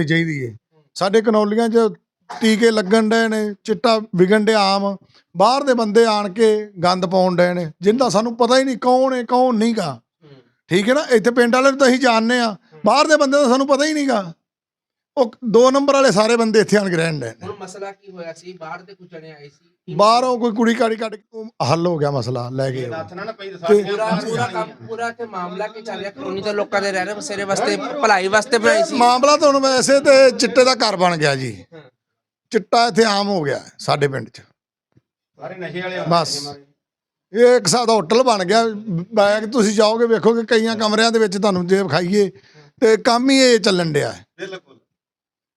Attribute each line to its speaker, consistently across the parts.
Speaker 1: ਹੋਣੀ ਚਾਹੀਦੀ ਏ। ਸਾਡੇ ਕਨੌਲੀਆਂ 'ਚ ਟੀਕੇ ਲੱਗਣ ਡਏ ਨੇ ਚਿੱਟਾ ਵਿਗਣ ਡਿਆ ਆਮ। ਬਾਹਰ ਦੇ ਬੰਦੇ ਆਣ ਕੇ ਗੰਦ ਪਾਉਣ ਡਏ ਨੇ ਜਿੰਦਾ ਸਾਨੂੰ ਪਤਾ ਹੀ ਨਹੀਂ ਕੌਣ ਏ ਕੌਣ ਨਹੀਂਗਾ ਠੀਕ ਹੈ ਨਾ ਇੱਥੇ ਪਿੰਡ ਵਾਲੇ ਨੂੰ ਤਾਂ ਅਸੀਂ ਜਾਣਦੇ ਆ। ਬਾਹਰ ਦੇ ਬੰਦੇ ਦਾ ਸਾਨੂੰ ਪਤਾ ਹੀ ਨਹੀਂਗਾ ਉਹ ਦੋ ਨੰਬਰ ਵਾਲੇ ਸਾਰੇ ਬੰਦੇ ਇੱਥੇ ਆਣ ਕੇ ਰਹਿਣ ਡਏ ਨੇ।
Speaker 2: ਹੁਣ ਮਸਲਾ ਕੀ ਹੋਇਆ ਸੀ? ਬਾਹਰ ਦੇ ਕੁਝ ਜਣੇ ਆਏ ਸੀ?
Speaker 1: ਬਾਹਰੋਂ ਕੋਈ ਕੁੜੀ ਕਾੜੀ ਕੱਢ ਕੇ ਉਹ ਹੱਲ ਹੋ ਗਿਆ ਮਸਲਾ ਲੈ ਗਏ ਉਹ। ਤੇ
Speaker 2: ਪੂਰਾ ਪੂਰਾ ਕੰਮ ਪੂਰਾ ਤੇ ਮਾਮਲਾ ਕੀ ਚੱਲ ਰਿਹਾ? ਕਲੋਨੀ ਦੇ ਲੋਕਾਂ ਦੇ ਰਹਿਣੇ ਬਸੇਰੇ ਵਾਸਤੇ ਭਲਾਈ ਵਾਸਤੇ ਬਣਾਈ ਸੀ।
Speaker 1: ਮਾਮਲਾ ਤਾਂ ਹੁਣ ਵੈਸੇ ਤੇ ਚਿੱਟੇ ਦਾ ਘਰ ਬਣ ਗਿਆ ਜੀ। ਚਿੱਟਾ ਇੱਥੇ ਆਮ ਹੋ ਗਿਆ ਹੈ ਸਾਡੇ ਪਿੰਡ 'ਚ।
Speaker 3: ਸਾਰੇ ਨਸ਼ੇ ਵਾਲੇ
Speaker 1: ਬਸ। ਇਹ ਇੱਕ ਹਿਸਾਬ ਦਾ ਹੋਟਲ ਬਣ ਗਿਆ। ਬੈਗ ਤੁਸੀਂ ਜਾਓਗੇ ਵੇਖੋਗੇ ਕਈਆਂ ਕਮਰਿਆਂ ਦੇ ਵਿੱਚ ਤੁਹਾਨੂੰ ਜੇ ਵਿਖਾਈਏ ਤੇ ਕੰਮ ਹੀ ਇਹ ਚੱਲਣ ਡਿਆ। ਹੈ
Speaker 3: ਬਿਲਕੁਲ।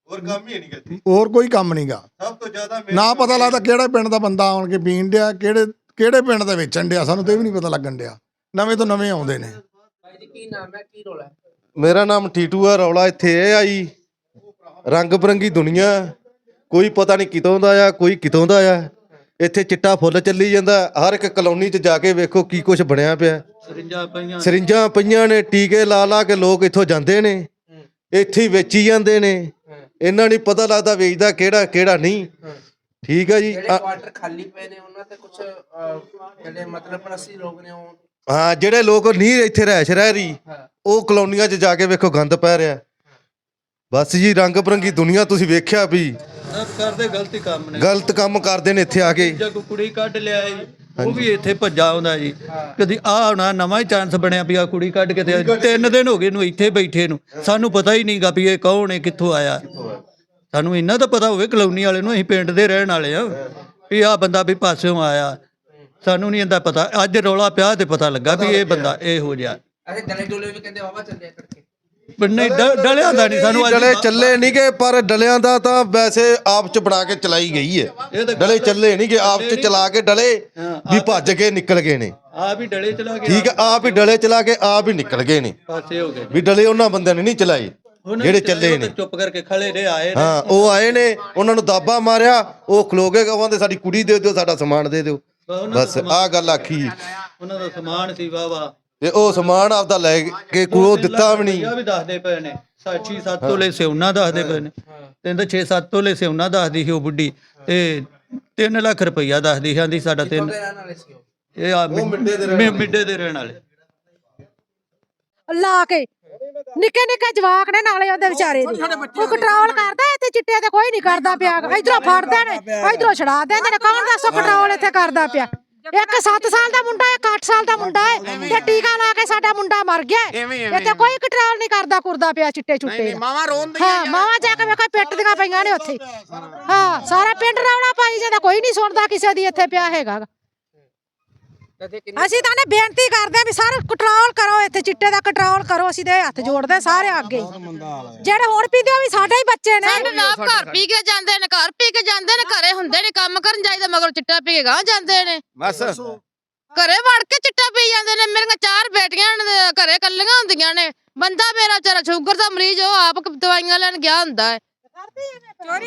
Speaker 3: ਹੋਰ ਕੰਮ ਹੀ ਨਹੀਂ ਕਰਦੀ
Speaker 1: ਹੋਰ ਕੋਈ ਕੰਮ ਨਹੀਂਗਾ
Speaker 3: ਸਭ ਤੋਂ ਜ਼ਿਆਦਾ
Speaker 1: ਨਾ ਪਤਾ ਲੱਗਦਾ ਕਿਹੜੇ ਪਿੰਡ ਦਾ ਬੰਦਾ ਆਉਣ ਕੇ ਪੀਣ ਡਿਆ ਕਿਹੜੇ ਕਿਹੜੇ ਪਿੰਡ ਦਾ ਵੇਚਣ ਡਿਆ ਸਾਨੂੰ ਤੇ ਵੀ ਨਹੀਂ ਪਤਾ ਲੱਗਣ ਡਿਆ। ਨਵੇਂ ਤੋਂ ਨਵੇਂ ਆਉਂਦੇ ਨੇ।
Speaker 2: ਭਾਈ ਜੀ ਕੀ ਨਾਮ ਹੈ? ਕੀ ਰੋਲਾ ਹੈ?
Speaker 3: ਮੇਰਾ ਨਾਮ ਟੀਟੂ ਆ ਰੌਲਾ ਇੱਥੇ ਇਹ ਆਈ। ਰੰਗ ਬਰੰਗੀ ਦੁਨੀਆ ਕੋਈ ਪਤਾ ਨਹੀਂ ਕਿਤੋਂ ਦਾ ਆ ਕੋਈ ਕਿਤੋਂ ਦਾ ਆ। ਇੱਥੇ ਚਿੱਟਾ ਫੁੱਲ ਚੱਲੀ ਜਾਂਦਾ ਹਰ ਇੱਕ ਕਲੋਨੀ 'ਚ ਜਾ ਕੇ ਵੇਖੋ ਕੀ ਕੁਝ ਬਣਿਆ ਪਿਆ।
Speaker 4: ਸਰਿੰਜਾਂ ਪਈਆਂ
Speaker 3: ਸਰਿੰਜਾਂ ਪਈਆਂ ਨੇ ਟੀਕੇ ਲਾ ਲਾ ਕੇ ਲੋਕ ਇੱਥੋਂ ਜਾਂਦੇ ਨੇ ਇੱਥੇ ਹੀ ਵੇਚੀ ਜਾਂਦੇ ਨੇ। ਇਹਨਾਂ ਨਹੀਂ ਪਤਾ ਲੱਗਦਾ ਵੇਚਦਾ ਕਿਹੜਾ ਕਿਹੜਾ ਨਹੀਂ। ਠੀਕ ਆ ਜੀ।
Speaker 2: ਜਿਹੜੇ
Speaker 3: ਆ-
Speaker 2: ਕੁਆਟਰ ਖਾਲੀ ਪਏ ਨੇ ਉਹਨਾਂ ਤੇ ਕੁਝ ਜਿਹੜੇ ਮਤਲਬ ਪ੍ਰਸੀ ਲੋਕ ਨੇ ਉਹ
Speaker 3: ਹਾਂ ਜਿਹੜੇ ਲੋਕ ਨਹੀਂ ਇੱਥੇ ਰਹਿਸ਼ ਰਹਿ ਰਹੀ
Speaker 2: ਹਾਂ।
Speaker 3: ਉਹ ਕਲੋਨੀਆਂ 'ਚ ਜਾ ਕੇ ਵੇਖੋ ਗੰਦ ਪੈ ਰਿਹਾ। ਬਸ ਜੀ ਰੰਗ ਬਰੰਗੀ ਦੁਨੀਆ ਤੁਸੀਂ ਵੇਖਿਆ ਵੀ
Speaker 4: ਸਭ ਕਰਦੇ ਗਲਤੀ ਕੰਮ ਨੇ।
Speaker 3: ਗਲਤ ਕੰਮ ਕਰਦੇ ਨੇ ਇੱਥੇ ਆ ਕੇ।
Speaker 4: ਜੇ ਕੋਈ ਕੁੜੀ ਕੱਢ ਲਿਆ ਜੀ ਉਹ ਵੀ ਇੱਥੇ ਭੱਜਾ ਆਉਂਦਾ ਜੀ। ਕਦੀ ਆ ਹੋਣਾ, ਨਵਾਂ ਹੀ ਚਾਂਸ ਬਣਿਆ ਵੀ ਆ ਕੁੜੀ ਕੱਢ ਕੇ ਤੇ ਤਿੰਨ ਦਿਨ ਹੋ ਗਏ ਨੂੰ ਇੱਥੇ ਬੈਠੇ ਨੂੰ। ਸਾਨੂੰ ਪਤਾ ਹੀ ਨਹੀਂਗਾ ਵੀ ਇਹ ਕੌਣ ਹੈ, ਕਿੱਥੋਂ ਆਇਆ। ਸਾਨੂੰ ਇੰਨਾ ਤਾਂ ਪਤਾ ਹੋਵੇ, ਕਲੋਨੀ ਵਾਲੇ ਨੂੰ ਅਸੀਂ ਪਿੰਡ ਦੇ ਰਹਿਣ ਵਾਲੇ ਆ। ਵੀ ਆ ਬੰਦਾ ਵੀ ਪਾਸਿਓਂ ਆਇਆ। ਸਾਨੂੰ ਨਹੀਂ ਇਹਦਾ ਪਤਾ। ਅੱਜ ਰੌਲਾ ਪਿਆ ਤੇ ਪਤਾ ਲੱਗਾ ਵੀ ਇਹ ਬੰਦਾ ਇਹ ਹੋ ਜਾ
Speaker 2: ਅਰੇ ਡਲੇ ਡੋਲੇ ਵੀ ਕਹਿੰਦੇ ਵਾਵਾ ਚੱਲਿਆ ਕਰਕੇ।
Speaker 4: ਨਹੀਂ ਡ- ਡਲਿਆਂ ਦਾ ਨਹੀਂ ਸਾਨੂੰ ਅੱਜ
Speaker 3: ਡਲੇ ਚੱਲੇ ਨਹੀਂ ਗਏ ਪਰ ਡਲਿਆਂ ਦਾ ਤਾਂ ਵੈਸੇ ਆਪ ਚ ਬਣਾ ਕੇ ਚਲਾਈ ਗਈ ਹੈ।
Speaker 4: ਇਹ ਤਾਂ
Speaker 3: ਡਲੇ ਚੱਲੇ ਨਹੀਂ ਗਏ ਆਪ ਚ ਚਲਾ ਕੇ ਡਲੇ
Speaker 4: ਹਾਂ,
Speaker 3: ਵੀ ਭੱਜ ਕੇ ਨਿਕਲ ਗਏ ਨੇ।
Speaker 4: ਆ ਵੀ ਡਲੇ ਚਲਾ ਗਿਆ
Speaker 3: ਠੀਕ ਹੈ ਆਪ ਹੀ ਡਲੇ ਚਲਾ ਕੇ ਆਪ ਹੀ ਨਿਕਲ ਗਏ ਨੇ।
Speaker 4: ਪਾਸੇ ਹੋ ਗਏ
Speaker 3: ਵੀ ਡਲੇ ਉਹਨਾਂ ਬੰਦਿਆਂ ਨੇ ਨਹੀਂ ਚਲਾਏ
Speaker 4: ਉਹਨਾਂ
Speaker 3: ਜਿਹੜੇ ਚੱਲੇ ਨੇ।
Speaker 4: ਚੁੱਪ ਕਰਕੇ ਖੜੇ ਰਹੇ ਆਏ ਨੇ।
Speaker 3: ਹਾਂ ਉਹ ਆਏ ਨੇ ਉਹਨਾਂ ਨੂੰ ਦਾਬਾ ਮਾਰਿਆ ਉਹ ਖਲੋ ਗਏ ਕਹਿੰਦੇ ਸਾਡੀ ਕੁੜੀ ਦੇ ਦਿਓ ਸਾਡਾ ਸਮਾਨ ਦੇ ਦਿਓ।
Speaker 4: ਉਹਨਾਂ
Speaker 3: ਬਸ ਆਹ ਗੱਲ ਆਖੀ।
Speaker 4: ਉਹਨਾਂ ਦਾ ਸਮਾਨ ਸੀ ਵਾਵਾ
Speaker 3: ਤੇ ਉਹ ਸਮਾਨ ਆਪਦਾ ਲੈ ਕੇ ਕੋਲੋਂ ਦਿੱਤਾ ਵੀ ਨਹੀਂ।
Speaker 4: ਆ ਵੀ ਦੱਸਦੇ ਪਏ ਨੇ ਸਾਚੀ 7 ਤੋਲੇ ਸਿਉਨਾ ਦੱਸਦੇ ਪਏ ਨੇ। ਤੇ ਤਾਂ 6-7 ਤੋਲੇ ਸਿਉਨਾ ਦੱਸਦੀ ਸੀ ਉਹ ਬੁੱਢੀ। ਤੇ 3 ਲੱਖ ਰੁਪਈਆ ਦੱਸਦੀ ਜਾਂਦੀ ਸਾਡਾ ਤਿੰਨ।
Speaker 2: ਸੀ ਉਹ?
Speaker 4: ਇਹ ਆ ਮਿੱਡੇ ਦੇ ਰਹਿਣ ਮਿੱਡੇ ਦੇ ਰਹਿਣ ਵਾਲੇ।
Speaker 5: ਲਾ ਕੇ। ਨਿੱਕੇ ਨਿੱਕੇ ਜਵਾਕ ਨੇ ਨਾਲੇ ਉਹਦੇ ਵਿਚਾਰੇ ਦੇ ਕੋਈ ਕੰਟਰੋਲ ਕਰਦਾ ਇੱਥੇ ਚਿੱਟੇ ਤੇ ਕੋਈ ਨਹੀਂ ਕਰਦਾ ਪਿਆ। ਇਧਰੋਂ ਫੜਦੇ ਨੇ ਇਧਰੋਂ ਛੜਾ ਦਿੰਦੇ ਨੇ। ਕੌਣ ਦੱਸੋ ਕੰਟਰੋਲ ਇੱਥੇ ਕਰਦਾ ਪਿਆ? ਇੱਕ 7 ਸਾਲ ਦਾ ਮੁੰਡਾ ਇੱਕ 8 ਸਾਲ ਦਾ ਮੁੰਡਾ ਹੈ ਤੇ ਟੀਕਾ ਲਾ ਕੇ ਸਾਡਾ ਮੁੰਡਾ ਮਰ ਗਿਆ। ਇੱਥੇ ਕੋਈ ਕੰਟਰੋਲ ਨਹੀਂ ਕਰਦਾ ਕੁਰਦਾ ਪਿਆ ਚਿੱਟੇ ਚੁੱਟੇ ਮਾਵਾ ਰੋਂਦੀਆਂ ਹਾਂ ਮਾਵਾ ਜਾ ਕੇ ਵੇਖੋ ਪਿੱਟਦੀਆਂ ਪਈਆਂ ਨੇ ਉੱਥੇ। ਹਾਂ ਸਾਰਾ ਪਿੰਡ ਰੌਲਾ ਪਾਈ ਜਾਂਦਾ ਕੋਈ ਨਹੀਂ ਸੁਣਦਾ ਕਿਸੇ ਦੀ ਇੱਥੇ ਪਿਆ ਹੈਗਾ
Speaker 2: ਕਿੰਨੇ
Speaker 5: ਅਸੀਂ ਤਾਂ ਨੇ ਬੇਨਤੀ ਕਰਦੇ ਆ ਵੀ ਸਾਰੇ ਕੰਟਰੋਲ ਕਰੋ ਇੱਥੇ ਚਿੱਟੇ ਦਾ ਕੰਟਰੋਲ ਕਰੋ ਅਸੀਂ ਤੇ ਹੱਥ ਜੋੜਦੇ ਸਾਰੇ ਅੱਗੇ। ਜਿਹੜੇ ਹੁਣ ਪੀਂਦੇ ਉਹ ਵੀ ਸਾਡੇ ਹੀ ਬੱਚੇ ਨੇ।
Speaker 6: ਸਾਡੇ ਨਾਲ ਘਰ ਪੀ ਕੇ ਜਾਂਦੇ ਨੇ ਘਰ ਪੀ ਕੇ ਜਾਂਦੇ ਨੇ ਘਰੇ ਹੁੰਦੇ ਨੇ ਕੰਮ ਕਰਨ ਜਾਈਦਾ ਮਗਰ ਚਿੱਟਾ ਪੀ ਕੇ ਗਾਂ ਜਾਂਦੇ ਨੇ।
Speaker 3: ਬਸ।
Speaker 6: ਘਰੇ ਵੜ ਕੇ ਚਿੱਟਾ ਪੀ ਜਾਂਦੇ ਨੇ ਮੇਰੀਆਂ ਚਾਰ ਬੇਟੀਆਂ ਨੇ ਤੇ ਘਰੇ ਕੱਲੀਆਂ ਹੁੰਦੀਆਂ ਨੇ। ਬੰਦਾ ਮੇਰਾ ਵਿਚਾਰਾ ਸ਼ੂਗਰ ਦਾ ਮਰੀਜ਼ ਉਹ ਆਪ ਦਵਾਈਆਂ ਲੈਣ ਗਿਆ ਹੁੰਦਾ ਹੈ।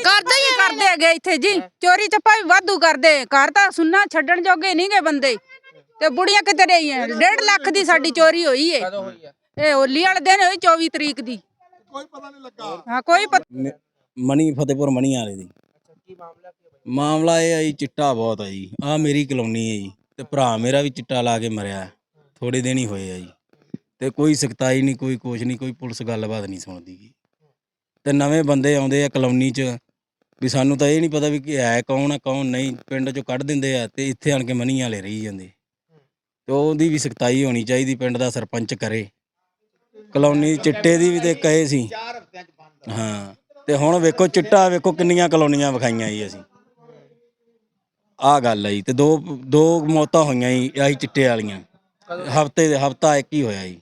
Speaker 6: ਕਰਦੇ ਹੀ
Speaker 7: ਕਰਦੇ ਹੈਗੇ ਇੱਥੇ ਜੀ। ਚੋਰੀ ਚੱਪਾ ਵੀ ਵਾਧੂ ਕਰਦੇ। ਘਰ ਤਾਂ ਸੁੰਨਾ ਛੱਡਣ ਜੋਗੇ ਨਹੀਂ ਗੇ ਬੰਦੇ। ਤੇ ਬੁੜੀਆਂ ਕਿਤੇ ਰਹੀਆਂ 1.5 ਲੱਖ ਦੀ ਸਾਡੀ ਚੋਰੀ ਹੋਈ ਏ।
Speaker 2: ਕਦੋਂ ਹੋਈ ਆ
Speaker 7: ਇਹ ਹੋਲੀ ਵਾਲੇ ਦਿਨ ਹੋਈ 24 ਤਰੀਕ ਦੀ।
Speaker 1: ਕੋਈ ਪਤਾ ਨਹੀਂ ਲੱਗਾ।
Speaker 7: ਹਾਂ ਕੋਈ ਪਤਾ
Speaker 8: ਮ- ਮਣੀ ਫਤਿਹਪੁਰ ਮਣੀ ਵਾਲੇ ਦੀ।
Speaker 2: ਕੀ ਮਾਮਲਾ ਕੀ ਹੋਇਆ?
Speaker 8: ਮਾਮਲਾ ਇਹ ਆ ਜੀ ਚਿੱਟਾ ਬਹੁਤ ਆ ਜੀ। ਆ ਮੇਰੀ ਕਲੋਨੀ ਹੈ ਜੀ। ਤੇ ਭਰਾ ਮੇਰਾ ਵੀ ਚਿੱਟਾ ਲਾ ਕੇ ਮਰਿਆ। ਥੋੜੇ ਦਿਨ ਹੀ ਹੋਏ ਆ ਜੀ। ਤੇ ਕੋਈ ਸਖਤਾਈ ਨਹੀਂ ਕੋਈ ਕੁਛ ਨਹੀਂ ਕੋਈ ਪੁਲਿਸ ਗੱਲਬਾਤ ਨਹੀਂ ਸੁਣਦੀ ਗੀ। ਤੇ ਨਵੇਂ ਬੰਦੇ ਆਉਂਦੇ ਆ ਕਲੋਨੀ 'ਚ। ਵੀ ਸਾਨੂੰ ਤਾਂ ਇਹ ਨਹੀਂ ਪਤਾ ਵੀ ਕਿ ਹੈ ਕੌਣ ਆ ਕੌਣ ਨਹੀਂ। ਪਿੰਡ 'ਚੋਂ ਕੱਢ ਦਿੰਦੇ ਆ ਤੇ ਇੱਥੇ ਆਣ ਕੇ ਮਨੀ ਵਾਲੇ ਰਹੀ ਜਾਂਦੇ। ਤੇ ਉਹਦੀ ਵੀ ਸਖਤਾਈ ਹੋਣੀ ਚਾਹੀਦੀ ਪਿੰਡ ਦਾ ਸਰਪੰਚ ਕਰੇ। ਕਲੋਨੀ ਚਿੱਟੇ ਦੀ ਵੀ ਤੇ ਕਹੇ ਸੀ। ਹਾਂ, ਤੇ ਹੁਣ ਵੇਖੋ ਚਿੱਟਾ, ਵੇਖੋ ਕਿੰਨੀਆਂ ਕਲੋਨੀਆਂ ਵਿਖਾਈਆਂ ਜੀ ਅਸੀਂ। ਆਹ ਗੱਲ ਹੈ ਜੀ, ਤੇ ਦੋ ਦੋ ਮੌਤਾਂ ਹੋਈਆਂ ਜੀ, ਆਹੀ ਚਿੱਟੇ ਵਾਲੀਆਂ। ਹਫ਼ਤੇ ਦੇ, ਹਫਤਾ ਇੱਕ ਹੀ ਹੋਇਆ ਜੀ।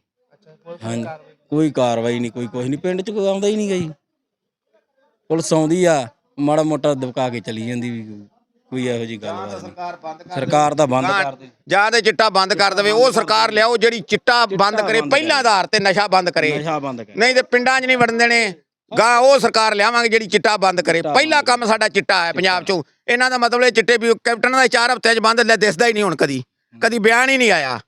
Speaker 8: ਹਾਂ ਕੋਈ ਕਾਰਵਾਈ ਨਹੀਂ, ਕੋਈ ਕੁਝ ਨਹੀਂ, ਪਿੰਡ ਚ ਕੋਈ ਆਉਂਦਾ ਹੀ ਨਹੀਂ ਜੀ। ਪੁਲਿਸ ਆਉਂਦੀ ਆ, ਮਾੜਾ ਮੋਟਾ ਦਬਕਾ ਕੇ ਚਲੀ ਜਾਂਦੀ ਵੀ। ਕੋਈ ਇਹੋ ਜੀ ਗੱਲਬਾਤ ਨਹੀਂ। ਸਰਕਾਰ ਤਾਂ ਬੰਦ ਕਰ ਦੇ।
Speaker 9: ਜਾਂ ਤੇ ਚਿੱਟਾ ਬੰਦ ਕਰ ਦੇਵੇ ਉਹ ਸਰਕਾਰ ਲਿਆਓ ਜਿਹੜੀ ਚਿੱਟਾ ਬੰਦ ਕਰੇ
Speaker 8: ਬੰਦ
Speaker 9: ਪਹਿਲਾਂ। ਆਧਾਰ ਤੇ ਨਸ਼ਾ ਬੰਦ ਕਰੇ।
Speaker 8: ਨਸ਼ਾ ਬੰਦ ਕਰ।
Speaker 9: ਨਹੀਂ ਤੇ ਪਿੰਡਾਂ 'ਚ ਨਹੀਂ ਵੜਨ ਦੇਣੇ। ਗਾ ਉਹ ਸਰਕਾਰ ਲਿਆਵਾਂਗੇ ਜਿਹੜੀ ਚਿੱਟਾ ਬੰਦ ਕਰੇ। ਪਹਿਲਾ ਕੰਮ ਸਾਡਾ ਚਿੱਟਾ ਹੈ ਪੰਜਾਬ 'ਚੋਂ। ਇਹਨਾਂ ਦਾ ਮਤਲਬ ਇਹ ਚਿੱਟੇ ਵੀ ਕੈਪਟਨ ਦਾ ਚਾਰ ਹਫ਼ਤਿਆਂ 'ਚ ਬੰਦ ਲੈ ਦਿਸਦਾ ਹੀ ਨਹੀਂ ਹੁਣ ਕਦੀ। ਕਦੀ ਬਿਆਨ ਹੀ ਨਹੀਂ ਆਇਆ।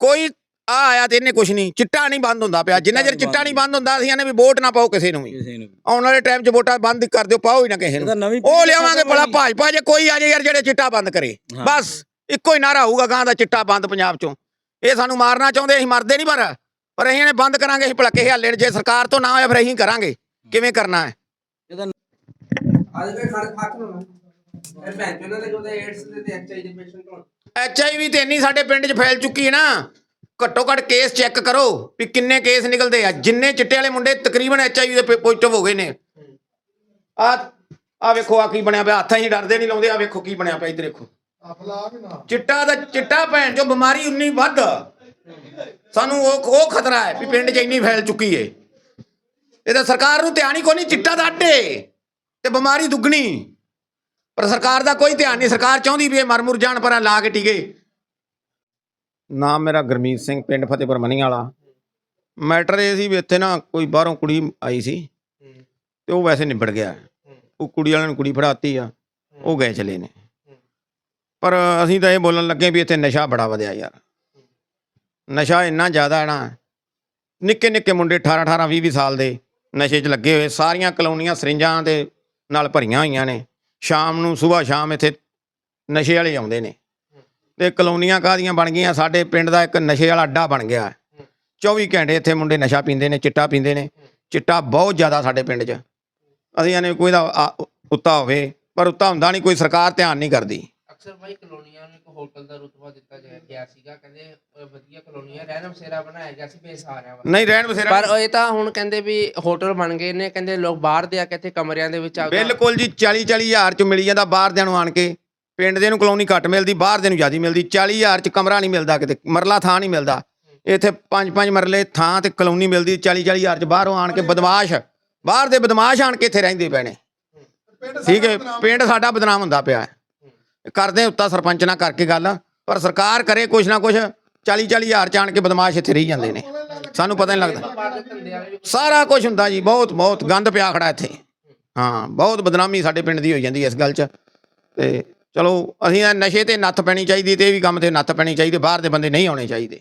Speaker 9: ਕੋਈ ਆ ਆਇਆ ਤੇ ਇਹਨੇ ਕੁਛ ਨਹੀਂ ਚਿੱਟਾ ਨਹੀਂ ਬੰਦ ਹੁੰਦਾ ਪਿਆ। ਜਿੰਨਾ ਚਿਰ ਚਿੱਟਾ ਨਹੀਂ ਬੰਦ ਹੁੰਦਾ ਅਸੀਂ ਇਹਨੇ ਵੀ ਵੋਟ ਨਾ ਪਾਓ ਕਿਸੇ ਨੂੰ ਵੀ।
Speaker 8: ਕਿਸੇ ਨੂੰ
Speaker 9: ਆਉਣ ਵਾਲੇ ਟਾਈਮ 'ਚ ਵੋਟਾਂ ਬੰਦ ਕਰ ਦਿਓ ਪਾਓ ਹੀ ਨਾ ਕਿਸੇ ਨੂੰ। ਉਹ ਲਿਆਵਾਂਗੇ ਭਲਾ। ਭਾਜਪਾ ਜੇ ਕੋਈ ਆ ਜਾਏ ਯਾਰ ਜਿਹੜੇ ਚਿੱਟਾ ਬੰਦ ਕਰੇ। ਬਸ ਇੱਕੋ ਹੀ ਨਾਰਾ ਹੋਊਗਾ ਗਾਂ ਦਾ ਚਿੱਟਾ ਬੰਦ ਪੰਜਾਬ 'ਚੋਂ। ਇਹ ਸਾਨੂੰ ਮਾਰਨਾ ਚਾਹੁੰਦੇ ਅਸੀਂ ਮਰਦੇ ਨਹੀਂ ਪਰ ਪਰ ਅਸੀਂ ਇਹਨੇ ਬੰਦ ਕਰਾਂਗੇ ਅਸੀਂ ਭਲਾ ਕਿਸੇ ਹੱਲੇ ਜੇ ਸਰਕਾਰ ਤੋਂ ਨਾ ਹੋਇਆ ਫਿਰ ਅਸੀਂ ਕਰਾਂਗੇ। ਕਿਵੇਂ ਕਰਨਾ ਹੈ?
Speaker 2: ਅੱਜ ਕੋਈ ਖੜ ਖੱਕ ਨਾ ਇਹ ਭੈਣ ਚੋਂ ਦੇ ਤੇ ਐਚਆਈ ਦੇ ਪੇਸ਼ੈਂਟ ਹੋਣ।
Speaker 9: ਐਚ ਆਈ ਵੀ ਤੇ ਇੰਨੀ ਸਾਡੇ ਪਿੰਡ 'ਚ ਫੈਲ ਚੁੱਕੀ ਹੈ ਨਾ। ਘੱਟੋ ਘੱਟ ਕੇਸ ਚੈੱਕ ਕਰੋ ਵੀ ਕਿੰਨੇ ਕੇਸ ਨਿਕਲਦੇ ਆ। ਜਿੰਨੇ ਚਿੱਟੇ ਵਾਲੇ ਮੁੰਡੇ ਤਕਰੀਬਨ ਐਚ ਦੇ ਪੋਜ਼ਿਟਿਵ ਹੋ ਗਏ ਨੇ। ਆ ਆ ਵੇਖੋ, ਆ ਕੀ ਬਣਿਆ ਪਿਆ। ਹੱਥਾਂ ਹੀ ਡਰਦੇ ਨਹੀਂ ਲਾਉਂਦੇ। ਆ ਵੇਖੋ ਕੀ ਬਣਿਆ ਪਿਆ ਇੱਧਰ ਦੇਖੋ। ਚਿੱਟਾ ਦਾ, ਚਿੱਟਾ ਭੈਣ ਚੋ ਬਿਮਾਰੀ ਉਨੀ ਵੱਧ। ਸਾਨੂੰ ਉਹ ਉਹ ਖਤਰਾ ਹੈ ਵੀ ਪਿੰਡ 'ਚ ਇੰਨੀ ਫੈਲ ਚੁੱਕੀ ਏ। ਇਹ ਤਾਂ ਸਰਕਾਰ ਨੂੰ ਧਿਆਨ ਹੀ ਕੋਈ ਨਹੀਂ ਚਿੱਟਾ ਦਾ ਅੱਡੇ। ਤੇ ਬਿਮਾਰੀ ਦੁੱਗਣੀ। ਪਰ ਸਰਕਾਰ ਦਾ ਕੋਈ ਧਿਆਨ ਨਹੀਂ ਸਰਕਾਰ ਚਾਹੁੰਦੀ ਵੀ ਇਹ ਮਰ ਮੁਰ ਜਾਣ ਪਰਾਂ ਲਾ ਕੇ ਟੀਕੇ। ਨਾਮ ਮੇਰਾ ਗਰਮੀਤ ਸਿੰਘ, ਪਿੰਡ ਫਤਿਹਪੁਰ ਮਨੀ ਵਾਲਾ। ਮੈਟਰ ਇਹ ਸੀ ਵੀ ਇੱਥੇ ਨਾ ਕੋਈ ਬਾਹਰੋਂ ਕੁੜੀ ਆਈ ਸੀ ਤੇ ਉਹ ਵੈਸੇ ਨਿਬੜ ਗਿਆ। ਉਹ ਕੁੜੀ ਵਾਲਿਆਂ ਨੂੰ ਕੁੜੀ ਫੜਾਤੀ ਆ, ਉਹ ਗਏ ਚਲੇ ਨੇ। ਪਰ ਅਸੀਂ ਤਾਂ ਇਹ ਬੋਲਣ ਲੱਗੇ ਵੀ ਇੱਥੇ ਨਸ਼ਾ ਬੜਾ ਵਧਿਆ ਯਾਰ। ਨਸ਼ਾ ਇੰਨਾ ਜ਼ਿਆਦਾ ਨਾ, ਨਿੱਕੇ ਨਿੱਕੇ ਮੁੰਡੇ 18 18 20 20 ਸਾਲ ਦੇ ਨਸ਼ੇ 'ਚ ਲੱਗੇ ਹੋਏ, ਸਾਰੀਆਂ ਕਲੋਨੀਆਂ ਸਰਿੰਜਾਂ ਦੇ ਨਾਲ ਭਰੀਆਂ ਹੋਈਆਂ ਨੇ। ਸ਼ਾਮ ਨੂੰ ਸਵੇਰ ਸ਼ਾਮ ਇੱਥੇ ਨਸ਼ੇ ਵਾਲੇ ਆਉਂਦੇ ਨੇ। ਤੇ ਕਲੋਨੀਆਂ ਕਾਹਦੀਆਂ ਬਣ ਗਈਆਂ? ਸਾਡੇ ਪਿੰਡ ਦਾ ਇੱਕ ਨਸ਼ੇ ਵਾਲਾ ਅੱਡਾ ਬਣ ਗਿਆ। 24 ਘੰਟੇ ਇੱਥੇ ਮੁੰਡੇ ਨਸ਼ਾ ਪੀਂਦੇ ਨੇ ਚਿੱਟਾ ਪੀਂਦੇ ਨੇ। ਚਿੱਟਾ ਬਹੁਤ ਜ਼ਿਆਦਾ ਸਾਡੇ ਪਿੰਡ 'ਚ। ਅਸੀਂ ਇਹਨੇ ਕੋਈ ਦਾ ਉੱਤਾ ਹੋਵੇ ਪਰ ਉੱਤਾ ਹੁੰਦਾ ਨਹੀਂ ਕੋਈ ਸਰਕਾਰ ਧਿਆਨ ਨਹੀਂ ਕਰਦੀ।
Speaker 2: ਅਕਸਰ ਭਾਈ ਕਲੋਨੀਆਂ ਨੂੰ ਇੱਕ ਹੋਟਲ ਦਾ ਰੁਤਬਾ ਦਿੱਤਾ ਗਿਆ- ਗਿਆ ਸੀਗਾ। ਕਹਿੰਦੇ ਵਧੀਆ ਕਲੋਨੀਆਂ ਰਹਿਣ ਬਸੇਰਾ ਬਣਾਇਆ ਗਿਆ ਸੀ ਬੇਸਹਾਰਿਆਂ ਵਾਸਤੇ।
Speaker 9: ਨਹੀਂ ਰਹਿਣ ਬਸੇਰਾ
Speaker 2: ਪਰ ਇਹ ਤਾਂ ਹੁਣ ਕਹਿੰਦੇ ਵੀ ਹੋਟਲ ਬਣ ਗਏ ਨੇ। ਕਹਿੰਦੇ ਲੋਕ ਬਾਹਰ ਦੇ ਆ ਕੇ ਇੱਥੇ ਕਮਰਿਆਂ ਦੇ ਵਿੱਚ ਆ
Speaker 9: ਬਿਲਕੁਲ ਜੀ 40 40 ਹਜ਼ਾਰ ਚ ਮਿਲੀ ਜਾਂਦਾ ਬਾਹਰ ਨੂੰ ਆਣ ਕੇ। ਪਿੰਡ ਦੇ ਨੂੰ ਕਲੋਨੀ ਘੱਟ ਮਿਲਦੀ, ਬਾਹਰ ਦੇ ਨੂੰ ਜ਼ਿਆਦਾ ਮਿਲਦੀ 40 ਹਜ਼ਾਰ ਚ ਕਮਰਾ ਨਹੀਂ ਮਿਲਦਾ ਕਿਤੇ, ਮਰਲਾ ਥਾਂ ਨਹੀਂ ਮਿਲਦਾ। ਇੱਥੇ ਪੰਜ ਪੰਜ ਮਰਲੇ ਥਾਂ ਤੇ ਕਲੋਨੀ ਮਿਲਦੀ 40 40 ਹਜ਼ਾਰ ਚ ਬਾਹਰੋਂ ਆਣ ਕੇ ਬਦਮਾਸ਼, ਬਾਹਰ ਦੇ ਬਦਮਾਸ਼ ਆਣ ਕੇ ਇੱਥੇ ਰਹਿੰਦੇ ਪਏ ਨੇ। ਠੀਕ ਹੈ, ਪਿੰਡ ਸਾਡਾ ਬਦਨਾਮ ਹੁੰਦਾ ਪਿਆ ਹੈ। ਕਰਦੇ ਉੱਤਾ ਸਰਪੰਚ ਨਾਲ ਕਰਕੇ ਗੱਲ, ਪਰ ਸਰਕਾਰ ਕਰੇ ਕੁਛ ਨਾ ਕੁਛ 40 40 ਹਜ਼ਾਰ ਚ ਆਣ ਕੇ ਬਦਮਾਸ਼ ਇੱਥੇ ਰਹੀ ਜਾਂਦੇ ਨੇ। ਸਾਨੂੰ ਪਤਾ ਨਹੀਂ ਲੱਗਦਾ। ਸਾਰਾ ਕੁਝ ਹੁੰਦਾ ਜੀ, ਬਹੁਤ ਬਹੁਤ ਗੰਦ ਪਿਆ ਖੜਾ ਇੱਥੇ। ਹਾਂ, ਬਹੁਤ ਬਦਨਾਮੀ ਸਾਡੇ ਪਿੰਡ ਦੀ ਹੋਈ ਜਾਂਦੀ ਇਸ ਗੱਲ 'ਚ। ਤੇ ਚਲੋ, ਅਸੀਂ ਤਾਂ ਨਸ਼ੇ ਤੇ ਨੱਥ ਪੈਣੀ ਚਾਹੀਦੀ ਤੇ ਇਹ ਵੀ ਕੰਮ ਤੇ ਨੱਥ ਪੈਣੀ ਚਾਹੀਦੀ, ਬਾਹਰ ਦੇ ਬੰਦੇ ਨਹੀਂ ਆਉਣੇ ਚਾਹੀਦੇ।